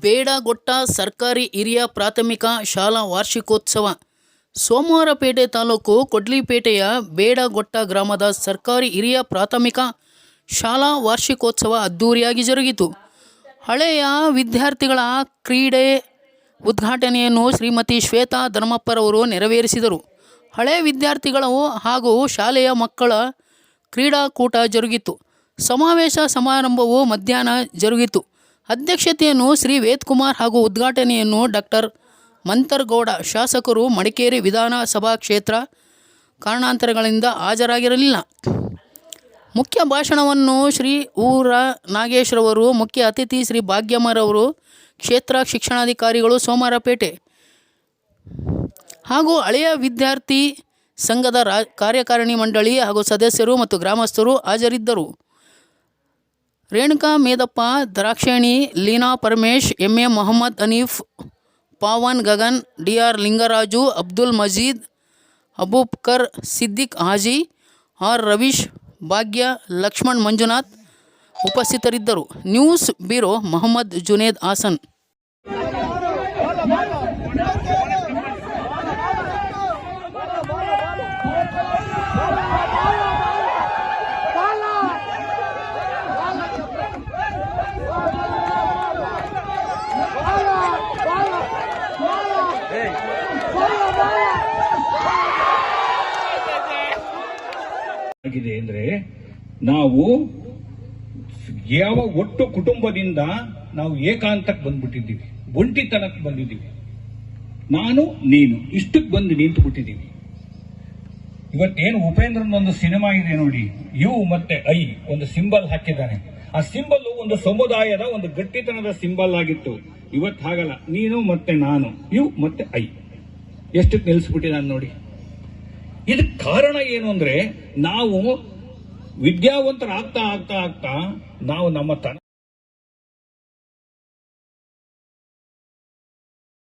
ಬೇಡಗೊಟ್ಟ ಸರ್ಕಾರಿ ಹಿರಿಯ ಪ್ರಾಥಮಿಕ ಶಾಲಾ ವಾರ್ಷಿಕೋತ್ಸವ. ಸೋಮವಾರಪೇಟೆ ತಾಲೂಕು ಕೊಡ್ಲಿಪೇಟೆಯ ಬೇಡಗೊಟ್ಟ ಗ್ರಾಮದ ಸರ್ಕಾರಿ ಹಿರಿಯ ಪ್ರಾಥಮಿಕ ಶಾಲಾ ವಾರ್ಷಿಕೋತ್ಸವ ಅದ್ದೂರಿಯಾಗಿ ಜರುಗಿತು. ಹಳೆಯ ವಿದ್ಯಾರ್ಥಿಗಳ ಕ್ರೀಡೆ ಉದ್ಘಾಟನೆಯನ್ನು ಶ್ರೀಮತಿ ಶ್ವೇತಾ ಧರ್ಮಪ್ಪರವರು ನೆರವೇರಿಸಿದರು. ಹಳೆಯ ವಿದ್ಯಾರ್ಥಿಗಳು ಹಾಗೂ ಶಾಲೆಯ ಮಕ್ಕಳ ಕ್ರೀಡಾಕೂಟ ಜರುಗಿತು. ಸಮಾವೇಶ ಸಮಾರಂಭವು ಮಧ್ಯಾಹ್ನ ಜರುಗಿತು. ಅಧ್ಯಕ್ಷತೆಯನ್ನು ಶ್ರೀ ವೇದ್ಕುಮಾರ್ ಹಾಗೂ ಉದ್ಘಾಟನೆಯನ್ನು ಡಾಕ್ಟರ್ ಮಂತರ್ಗೌಡ, ಶಾಸಕರು ಮಡಿಕೇರಿ ವಿಧಾನಸಭಾ ಕ್ಷೇತ್ರ ಕಾರಣಾಂತರಗಳಿಂದ ಹಾಜರಾಗಿರಲಿಲ್ಲ. ಮುಖ್ಯ ಭಾಷಣವನ್ನು ಶ್ರೀ ಊರ ನಾಗೇಶ್ರವರು ಮುಖ್ಯ ಅತಿಥಿ ಶ್ರೀ ಭಾಗ್ಯಮ್ಮರವರು ಕ್ಷೇತ್ರ ಶಿಕ್ಷಣಾಧಿಕಾರಿಗಳು ಸೋಮವಾರಪೇಟೆ. ಹಾಗೂ ಹಳೆಯ ವಿದ್ಯಾರ್ಥಿ ಸಂಘದ ರಾ, ಕಾರ್ಯಕಾರಿಣಿ ಮಂಡಳಿ ಹಾಗೂ ಸದಸ್ಯರು ಮತ್ತು ಗ್ರಾಮಸ್ಥರು ಹಾಜರಿದ್ದರು. Renuka, Medappa Drakshayani Leena Paramesh, M A Mohammed Aneef, Pavan Gagan, D R Lingaraju, Abdul Majeed, Abubakar Siddiq Haji, R Ravish, Bhagya, Lakshman Manjunath ಉಪಸ್ಥಿತರಿದ್ದರು. News bureau, Mohammed Juned Hassan. ಆಗಿದೆ ಅಂದ್ರೆ ನಾವು ಯಾವ ಒಟ್ಟು ಕುಟುಂಬದಿಂದ ನಾವು ಏಕಾಂತಕ್ಕೆ ಬಂದ್ಬಿಟ್ಟಿದ್ದೀವಿ, ಒಂಟಿತನಕ್ಕೆ ಬಂದಿದ್ದೀವಿ. ನಾನು, ನೀನು, ಇಷ್ಟಕ್ಕೆ ಬಂದು ನಿಂತು ಬಿಟ್ಟಿದ್ದೀವಿ ಇವತ್ತೇನು ಉಪೇಂದ್ರನ್ ಒಂದು ಸಿನಿಮಾ ಇದೆ ನೋಡಿ, ಯು ಮತ್ತೆ ಐ ಒಂದು ಸಿಂಬಲ್ ಹಾಕಿದ್ದಾನೆ. ಆ ಸಿಂಬಲ್ ಒಂದು ಸಮುದಾಯದ ಒಂದು ಗಟ್ಟಿತನದ ಸಿಂಬಲ್ ಆಗಿತ್ತು. ಇವತ್ತು ಹಾಗಲ್ಲ, ನೀನು ಮತ್ತೆ ನಾನು, ಯು ಮತ್ತೆ ಐ. ಎಷ್ಟಕ್ಕೆ ನಿಲ್ಲಿಸ್ಬಿಟ್ಟಿದ್ದಾನೆ ನೋಡಿ. ಇದಕ್ಕೆ ಕಾರಣ ಏನು ಅಂದ್ರೆ ನಾವು ವಿದ್ಯಾವಂತರಾಗ್ತಾ ಆಗ್ತಾ ಆಗ್ತಾ ನಾವು ನಮ್ಮ ತನ